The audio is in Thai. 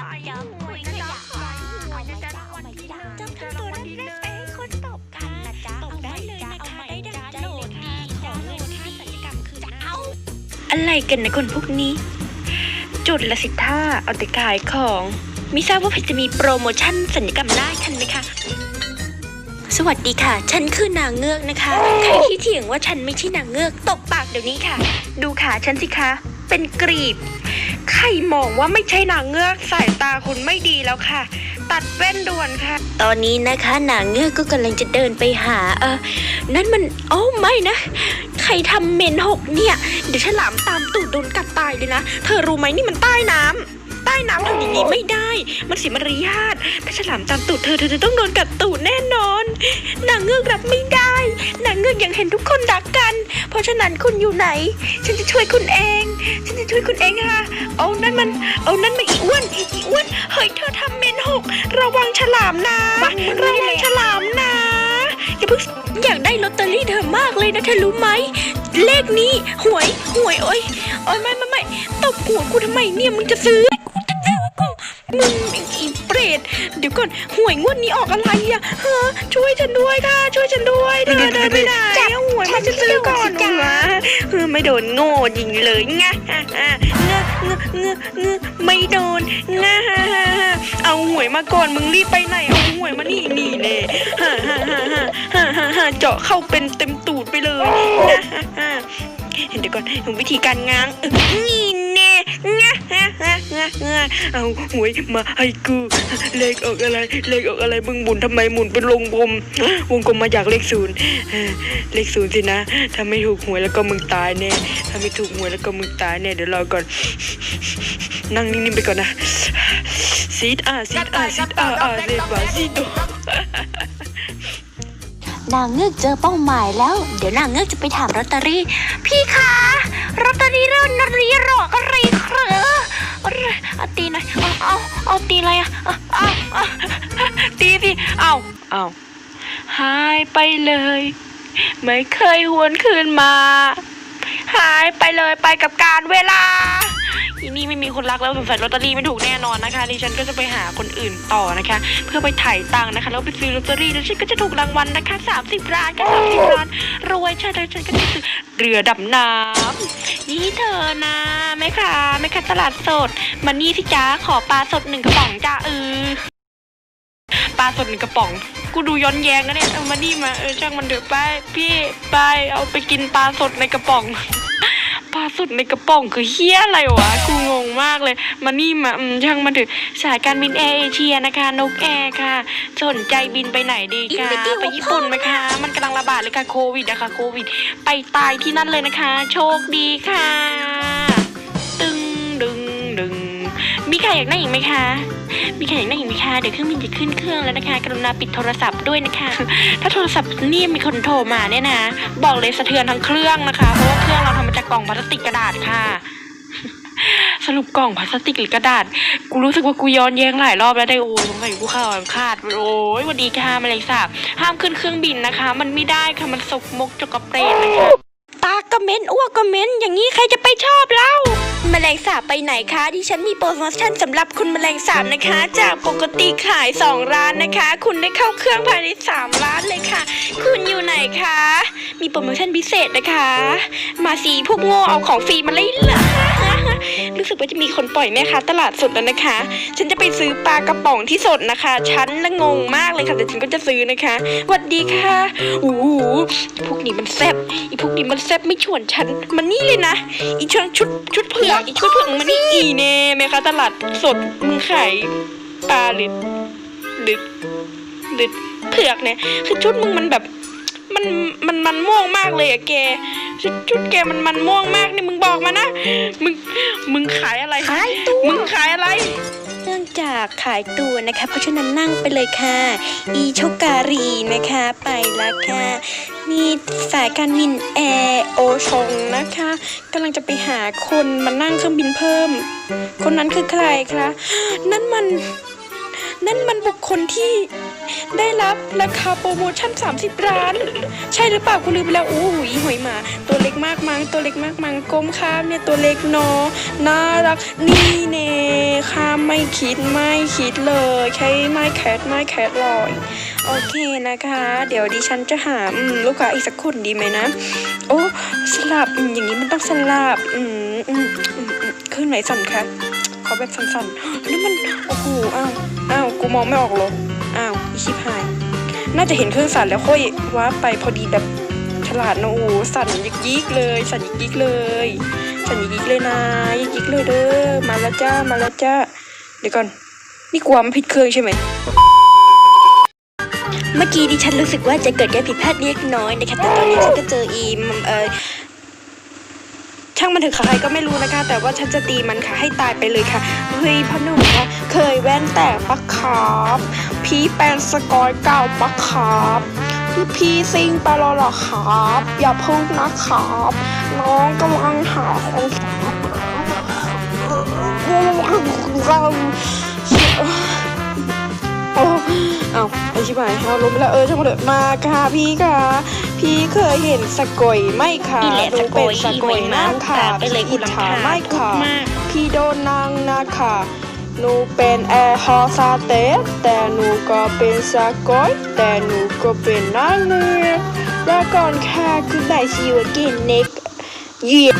จับจับหวยจับหวยจับเอาไมาจับจับตัวแรกๆไปให้คนตบกันนะจ๊ะตบได้เลยนะคะได้ดังใจเลยค่ะขอเงินค่าศัลยกรรมคืนเอา อะไรกันนะคนพวกนี้ จุดละสิท่าเอาแต่ขายของม่ทราบว่าจะมีโปรโมชั่นสัญญกรรมได้ทันไหมคะสวัสดีค่ะ ฉันคือนางเงือกนะคะ ใครที่เถียงว่าฉันไม่ใช่นางเงือกตบปากเดี๋ยวนี้ค่ะ ดูขาฉันสิคะ เป็นกรีบ ใครมองว่าไม่ใช่นางเงือกสายตาคุณไม่ดีแล้วค่ะ ตัดแว่นด่วนค่ะ ตอนนี้นะคะนางเงือกก็กำลังจะเดินไปหาเออนั่นมันโอ้ไม่นะ ใครทำเมนหกเนี่ย เดี๋ยวฉลามตามตูดโดนกัดตายเลยนะ เธอรู้ไหมนี่มันใต้น้ำใต้น้ำทำอย่างนี้ไม่ได้ มันเสียมารยาทถ้าฉลามตามตูดเธอเธอจะต้องโดนกัดตูดแน่นอน นางเงือกรับไม่ได้ นางเงือกยังเห็นทุกคนรักกัน เพราะฉะนั้นคุณอยู่ไหน ฉันจะช่วยคุณเอง ฉันจะช่วยคุณเองค่ะ เอานั่นมัน เอานั่นมาอีอ้วนอีอ้วน เฮ้ยเธอทำเมนหก ระวังฉลามนะ ระวังฉลามนะ อย่าเพิ่งอยากได้ลอตเตอรี่เธอมากเลยนะเธอรู้ไหม เลขนี้หวยหวยโอ้ยโอ้ยไม่ไม่ไม่ตบหัวกูทำไมเนี่ยมึงจะซื้อกูจะซื้อกูมึงอี เปรตเดี๋ยวก่อนหวยงวดนี้ออกอะไรอะเฮ้อช่วยฉันด้วยค่ะ ช่วยฉันด้วยเธอเดินไปไหนเอาหวยมาจะซื้อก่อนวะเออไม่โดนโง่ยิงเลยงะงะงะงะงะงะไม่โดนงะเอาหวยมาก่อนมึงรีบไปไหนเอาหวยมานี่นี่เน่ฮ่าฮ่าฮ่าฮ่าฮ่าฮ่าฮ่าเจาะเข้าเป็นเต็มตูดไปเลยนะฮ่าฮ่าเห็นเดี๋ยวก่อนวิธีการง้าง เออนี่แน่งะงะงะงะงะเอาหวยมาให้กูเลขออกอะไร เลขออกอะไรมึงหมุนทำไมหมุนเป็นวงกลมวงกลมมาจากเลขศูนย์เลขศูนย์สินะถ้าไม่ถูกหวยแล้วก็มึงตายแน่ถ้าไม่ถูกหวยแล้วก็มึงตายแน่เดี๋ยวรอก่อน นั่งนิ่งๆไปก่อนนะซีดอะซีดอะซีดอะอะเซบาซิโดนางเงือกเจอเป้าหมายแล้ว เดี๋ยวนางเงือกจะไปถามลอตเตอรี่ พี่คะลอตเตอรี่เรื่องนารีหรอกอะไร เอาตีหน่อยเอาเอาเอาตีอะไรอะเอาเอาเอาตีสิเอาเอาหายไปเลย ไม่เคยหวนคืนมา หายไปเลยไปกับการเวลา อีนี่ไม่มีคนรักแล้วสงสัยลอตเตอรี่ไม่ถูกแน่นอนนะคะดิฉันก็จะไปหาคนอื่นต่อนะคะ เพื่อไปถ่ายตังค์นะคะแล้วไปซื้อลอตเตอรี่แล้วฉันก็จะถูกรางวัลนะคะ30ล้านก็30ล้านรวยใช่แล้วฉันก็จะซื้อเรือดำน้ำนี่เธอนะแม่ค้าแม่ค้าตลาดสดมานี่สิจ้าขอปลาสดหนึ่งกระป๋องจ้าเออปลาสดหนึ่งกระป๋องกูดูย้อนแย้งนะเนี่ยเอามานี่มาเออช่างมันเถอะไปพี่ไปเอาไปกินปลาสดในกระป๋อง ปลาสดในกระป๋องคือเฮี้ยอะไรวะ กูงงมากเลย มานี่มาช่างมันเถอะสายการบินแอร์เอเชียนะคะ นกแอร์ค่ะ สนใจบินไปไหนดีคะ ไปญี่ปุ่นไหมคะ มันกำลังระบาดเลยค่ะโควิดนะคะโควิด ไปตายที่นั่นเลยนะคะ โชคดีค่ะ รอยากนั่งอีกไหมคะ มีใครอยากนั่งอีกไหมคะ เดี๋ยวเครื่องบินจะขึ้นเครื่องแล้วนะคะ กรุณาปิดโทรศัพท์ด้วยนะคะ ถ้าโทรศัพท์นี่มีคนโทรมาเนี่ยนะ บอกเลยสะเทือนทั้งเครื่องนะคะ เพราะว่าเครื่องเราทำมาจากกล่องพลาสติกกระดาษค่ะ สรุปกล่องพลาสติกหรือกระดาษ กูรู้สึกว่ากูย้อนแย้งหลายรอบแล้วได้โอ้ยสงสัยกูข้าขาด โอ้ยวัสดีค่ะแมลงสาบห้ามขึ้นเครื่องบินนะคะ มันไม่ได้ค่ะ มันสกมกจกกระเปรตนะคะ ตากระเม้นอ้วกกระเม้นอย่างนี้ใครจะไปชอบเล่า แมลงสาบไปไหนคะดิฉันมีโปรโมชั่นสำหรับคุณแมลงสาบนะคะ จากปกติขาย 2 ร้านนะคะ คุณได้เข้าเครื่องภายใน 3 ร้านเลยค่ะ คุณอยู่ไหนคะ มีโปรโมชั่นพิเศษนะคะ มาสีพวกโง่เอาของฟรีมาเลยเหรอ รู้สึกว่าจะมีคนปล่อยแม่ค้าตลาดสดแล้วนะคะ ฉันจะไปซื้อปลากระป๋องที่สดนะคะ ฉันละงงมากเลยค่ะ แต่ฉันก็จะซื้อนะคะสวัสดีค่ะโอ้โหพวกนี้มันแซ่บอีพวกนี้มันแซ่บไม่ชวนฉันมันนี่เลยนะอีชุดชุดชุดเผือกอีชุดเผือกมันนี่อีเน่แม่ค้าตลาดสดมึงขายปลาหรือหรือหรือเผือกเนี่ยคือชุดมึงมันแบบ มันมันมันม่วงมากเลยอะแกชุดชุดแกมันมันม่วงมากนี่มึงบอกมานะมึงมึงขายอะไรขายตัว มึงขายอะไร เนื่องจากขายตัวนะคะ เพราะฉะนั้นนั่งไปเลยค่ะ อีโชการีนะคะ ไปแล้วค่ะนี่สายการบินแอร์โอชงนะคะกำลังจะไปหาคนมานั่งเครื่องบินเพิ่ม คนนั้นคือใครคะ นั่นมัน นั่นมันบุคคลที่ ได้รับราคาโปรโมชั่น 30 ล้าน ใช่หรือเปล่ากูลืมไปแล้วโอ้โหยหอยหมา ตัวเล็กมากมังตัวเล็กมากมังก้มข้ามเนี่ยตัวเล็กเนอะน่ารักนี่เน่ข้ามไม่คิดไม่คิดเลยใช้ไม้แคทไม้แคทลอยโอเคนะคะ เดี๋ยวดิฉันจะหาลูกค้าอีกสักคนดีไหมนะ โอ้สลับอย่างนี้มันต้องสลับอืมอืมอืมขึ้นไหนสั่นคะขอแบบสั่นๆนี่มันโอ้โหอ้าวอ้าวกูมองไม่ออกหรอก ชิบหาย น่าจะเห็นเครื่องสั่นแล้วค่อยว่าไปพอดีแบบฉลาดนะโอ้สั่นยิกยิกเลย สั่นยิกยิกเลย สั่นยิกยิกเลยนะยิกยิกเลยเด้อมาแล้วจ้ามาแล้วจ้าเดี๋ยวก่อนนี่กลัวมันผิดเครื่องใช่ไหมเมื่อกี้ดิฉันรู้สึกว่าจะเกิดการผิดพลาดเล็กน้อยนะคะแต่ตอนนี้ฉันก็เจออีมเออ ช่างมันเถอะค่ะใครก็ไม่รู้นะคะ แต่ว่าฉันจะตีมันค่ะให้ตายไปเลยค่ะเฮ้ยพ่อหนุ่มคะเคยแว่นแต่ปะครับพี่แปนสกอยเก่าปะครับพี่พี่ซิงไปแล้วเหรอครับ อย่าพึ่งนะครับน้องกำลังหาคนโอ้เอาไอ ชิบหายเอาลงไปแล้วเออช่างมันเถอะมาค่ะพี่ค่ะ พี่เคยเห็นสกอยไหมคะนี่แหละหนูเป็นสสกกออยยอีหอยนะมากค่ะตามไปเลยพี่อิจฉาคุณลำคาญไม่ค่ะพูดมากพี่โดนนางนะคะหนูเป็นแอร์ฮอสเตสแต่หนูก็เป็นสกอยแต่หนูก็เป็นนางเรือแล้วก่อนค่ะคือบ่ายชีวกินเน็กเยีย